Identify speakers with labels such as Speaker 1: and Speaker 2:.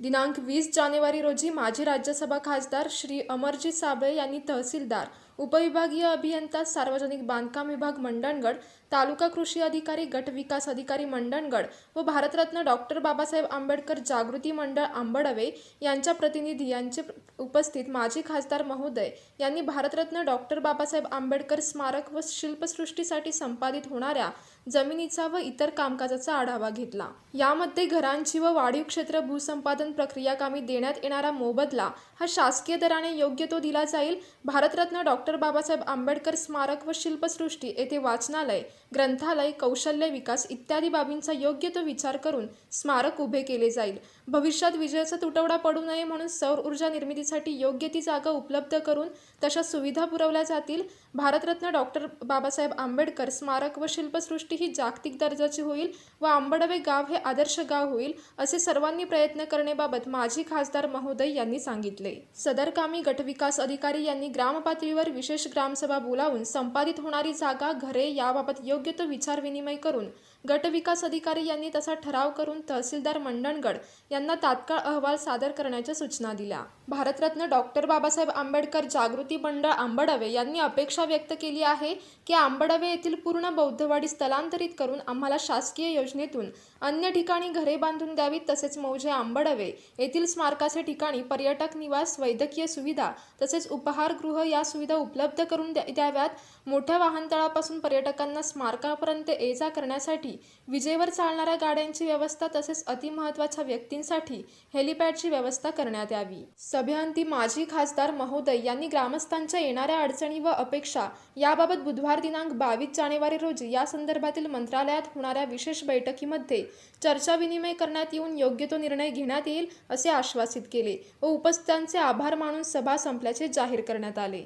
Speaker 1: दिनांक वीस जानेवारी रोजी माजी राज्यसभा खासदार श्री अमरजीत साबळे यांनी तहसीलदार उपविभागीय अभियंता सार्वजनिक बांधकाम विभाग मंडणगड तालुका कृषी अधिकारी गट विकास अधिकारी मंडणगड व भारतरत्न डॉक्टर बाबासाहेब आंबेडकर जागृती मंडळ आंबडवे यांच्या प्रतिनिधी यांचे उपस्थित माजी खासदार महोदय यांनी भारतरत्न डॉक्टर बाबासाहेब आंबेडकर स्मारक व शिल्पसृष्टीसाठी संपादित होणाऱ्या जमिनीचा व इतर कामकाजाचा आढावा घेतला. यामध्ये घरांची व वाढीव क्षेत्र भूसंपादन प्रक्रिया कामी देण्यात येणारा मोबदला हा शासकीय दराने योग्य तो दिला जाईल भारतरत्न डॉक्टर डॉक्टर बाबासाहेब आंबेडकर स्मारक व शिल्पसृष्टी येथे वाचनालय ग्रंथालय कौशल्य विकास इत्यादी बाबींचा योग्य तो विचार करून स्मारक उभे केले जाईल. भविष्यात विजेचा तुटवडा पडू नये म्हणून सौर ऊर्जा निर्मितीसाठी योग्य ती जागा उपलब्ध करून तशा सुविधा पुरवल्या जातील. भारतरत्न डॉक्टर बाबासाहेब आंबेडकर स्मारक व शिल्पसृष्टी ही जागतिक दर्जाची होईल व आंबडवे गाव हे आदर्श गाव होईल असे सर्वांनी प्रयत्न करण्याबाबत माजी खासदार महोदय यांनी सांगितले. सदरकामी गटविकास अधिकारी यांनी ग्रामपातळीवर विशेष ग्रामसभा बोलावून संपादित होणारी जागा घरे याबाबत योग्य तो विचार विनिमय करून गटविकास अधिकारी यांनी तसा ठराव करून तहसीलदार मंडणगड यांना तात्काळ अहवाल सादर करण्याच्या सूचना दिल्या. भारतरत्न डॉक्टर बाबासाहेब आंबेडकर जागृती मंडळ आंबडवे यांनी अपेक्षा व्यक्त केली आहे की आंबडवे येथील पूर्ण बौद्धवाडी स्थलांतरित करून आम्हाला शासकीय योजनेतून अन्य ठिकाणी घरे बांधून द्यावीत तसेच मौजे आंबडवे येथील स्मारकाचे ठिकाणी पर्यटक निवास वैद्यकीय सुविधा तसेच उपहारगृह या सुविधा उपलब्ध करून द्या द्याव्यात. मोठ्या वाहनतळापासून पर्यटकांना स्मारकापर्यंत ये जा करण्यासाठी विजेवर चालणाऱ्या गाड्यांची व्यवस्था तसेच अतिमहत्वाच्या व्यक्तींसाठी हेलिपॅडची व्यवस्था करण्यात यावी. सभेअंती माजी खासदार महोदय यांनी ग्रामस्थांच्या येणाऱ्या अडचणी व अपेक्षा याबाबत बुधवार दिनांक बावीस जानेवारी रोजी या संदर्भातील मंत्रालयात होणाऱ्या विशेष बैठकीमध्ये चर्चा विनिमय करण्यात येऊन योग्य तो निर्णय घेण्यात येईल असे आश्वासित केले व उपस्थितांचे आभार मानून सभा संपल्याचे जाहीर करण्यात आले.